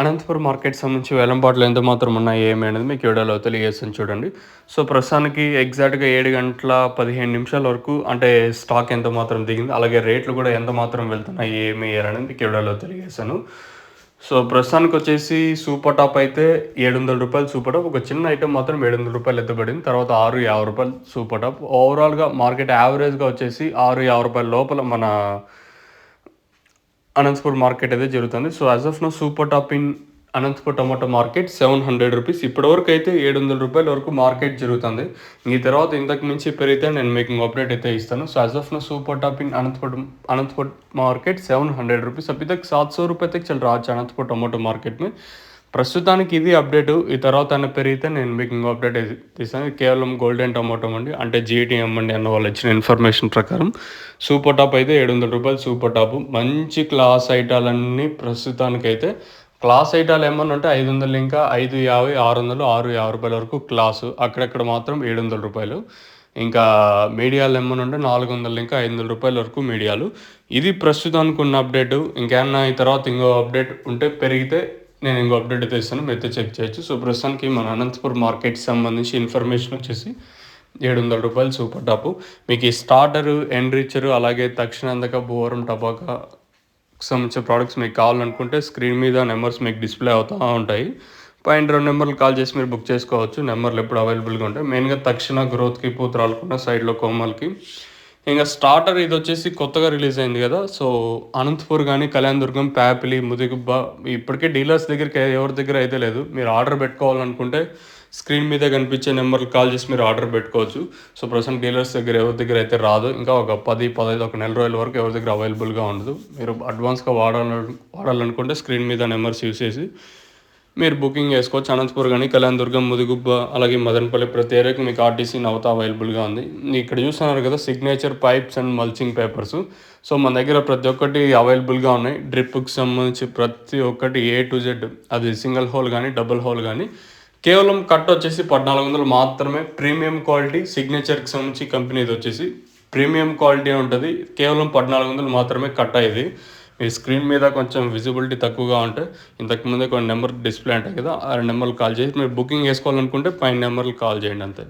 Anantapuram market సంబంధించి వేలంపాట్లు ఎంత మాత్రం ఉన్నాయి ఏమి అనేది మీకు వీడియోలో తెలియజేస్తాను చూడండి. సో ప్రస్తుతానికి ఎగ్జాక్ట్గా ఏడు గంటల పదిహేను నిమిషాల వరకు అంటే స్టాక్ ఎంత మాత్రం దిగింది అలాగే రేట్లు కూడా ఎంత మాత్రం వెళ్తున్నాయి ఏమి అనేది మీకు వీడియోలో తెలియజేశాను సో ప్రస్తుతానికి వచ్చేసి సూపర్ టాప్ అయితే ఏడు వందల రూపాయలు సూపర్ టాప్ ఒక చిన్న ఐటమ్ మాత్రం ఏడు వందల రూపాయలు ఎత్తబడింది తర్వాత ఆరు యాభై రూపాయలు సూపర్ టాప్. ఓవరాల్గా మార్కెట్ యావరేజ్గా వచ్చేసి ఆరు యాభై రూపాయల లోపల మన అనంతపూర్ మార్కెట్ అయితే జరుగుతుంది so as of now super top in Anantapur tomato market seven hundred rupees ఇప్పటివరకు అయితే ఏడు వందల రూపాయల వరకు మార్కెట్ జరుగుతుంది ఈ తర్వాత ఇంతకు మించి పెరిగితే నేను మీకు అప్డేట్ అయితే ఇస్తాను so as of now super top in Anantapur Anantapur market seven hundred rupees अभी तक सात सौ रुपये तक चल रहा है अनंतपुर टमाटो మార్కెట్ में ప్రస్తుతానికి ఇది అప్డేటు. ఈ తర్వాత అన్న పెరిగితే నేను మీకు ఇంకో అప్డేట్ తీస్తాను. కేవలం గోల్డెన్ టమాటో అండి. అంటే జీటీఎం అండి అన్న వాళ్ళు ఇచ్చిన ఇన్ఫర్మేషన్ ప్రకారం. సూపర్ టాప్ అయితే ఏడు వందల రూపాయలు సూపర్ టాప్. మంచి క్లాస్ ఐటాలన్నీ ప్రస్తుతానికైతే. క్లాస్ ఐటాలు ఏమన్నా ఉంటే ఐదు వందలు ఇంకా ఐదు యాభై ఆరు వందలు ఆరు యాభై రూపాయల వరకు క్లాసు. అక్కడక్కడ మాత్రం ఏడు వందల రూపాయలు. ఇంకా మీడియాలు ఏమైనా ఉంటే నాలుగు వందలు ఇంకా ఐదు వందల రూపాయల వరకు మీడియాలు. ఇది ప్రస్తుతానికి ఉన్న అప్డేటు. ఇంకేమన్నా ఈ తర్వాత ఇంకో అప్డేట్ ఉంటే పెరిగితే నేను ఇంకో అప్డేట్ అయితే ఇస్తాను మీరు చెక్ చేయొచ్చు. సో ప్రస్తుతానికి మన అనంతపురం మార్కెట్ సంబంధించి ఇన్ఫర్మేషన్ వచ్చేసి ఏడు వందల రూపాయలు సూపర్ టాపు మీకు ఈ స్టార్టరు ఎండ్రిచరు అలాగే తక్షణందక భూవరం టబాకా సంబంధించిన ప్రోడక్ట్స్ మీకు కావాలనుకుంటే స్క్రీన్ మీద నెంబర్స్ మీకు డిస్ప్లే అవుతూ ఉంటాయి. పైన రెండు నెంబర్లు కాల్ చేసి మీరు బుక్ చేసుకోవచ్చు. నెంబర్లు ఎప్పుడు అవైలబుల్గా ఉంటాయి. మెయిన్గా తక్షణ గ్రోత్కి పూతరాలకుండా సైడ్లో కోమల్కి. ఇంకా స్టార్టర్ ఇది వచ్చేసి కొత్తగా రిలీజ్ అయింది కదా. సో అనంతపూర్ కానీ కళ్యాణదుర్గం ప్యాపిలి ముదిగుబ్బ ఇప్పటికే డీలర్స్ దగ్గరికి ఎవరి దగ్గర అయితే లేదు. మీరు ఆర్డర్ పెట్టుకోవాలనుకుంటే స్క్రీన్ మీద కనిపించే నెంబర్కి కాల్ చేసి మీరు ఆర్డర్ పెట్టుకోవచ్చు. సో ప్రజెంట్ డీలర్స్ దగ్గర ఎవరి దగ్గర అయితే రాదు. ఇంకా ఒక పది పదహైదు ఒక నెల రోజుల వరకు ఎవరి దగ్గర అవైలబుల్గా ఉండదు. మీరు అడ్వాన్స్గా వాడాలను వాడాలనుకుంటే స్క్రీన్ మీద నెంబర్స్ యూస్ చేసి మీరు బుకింగ్ చేసుకోవచ్చు. అనంతపూర్ కానీ కళ్యాణదుర్గం ముదుగుబ్బ అలాగే మదనపల్లి ప్రతి ఏరియాకి మీకు ఆర్టీసీ నవత అవైలబుల్గా ఉంది. ఇక్కడ చూస్తున్నారు కదా signature pipes and mulching papers so మన దగ్గర ప్రతి ఒక్కటి అవైలబుల్గా ఉన్నాయి. డ్రిప్కి సంబంధించి ప్రతి ఒక్కటి ఏ టు జెడ్ అది సింగిల్ హోల్ కానీ డబుల్ హోల్ కానీ. కేవలం కట్ వచ్చేసి పద్నాలుగు వందలు మాత్రమే. ప్రీమియం క్వాలిటీ సిగ్నేచర్కి సంబంధించి కంపెనీది వచ్చేసి ప్రీమియం క్వాలిటీ ఉంటుంది. కేవలం పద్నాలుగు వందలు మాత్రమే కట్ అయ్యేది. మీ స్క్రీన్ మీద కొంచెం విజిబిలిటీ తక్కువగా ఉంటే ఇంతకుముందే కొన్ని నెంబర్ డిస్ప్లే ఉంటాయి కదా ఆ నెంబర్లు కాల్ చేసి మీరు బుకింగ్ చేసుకోవాలనుకుంటే పైన నెంబర్లు కాల్ చేయండి అంతే.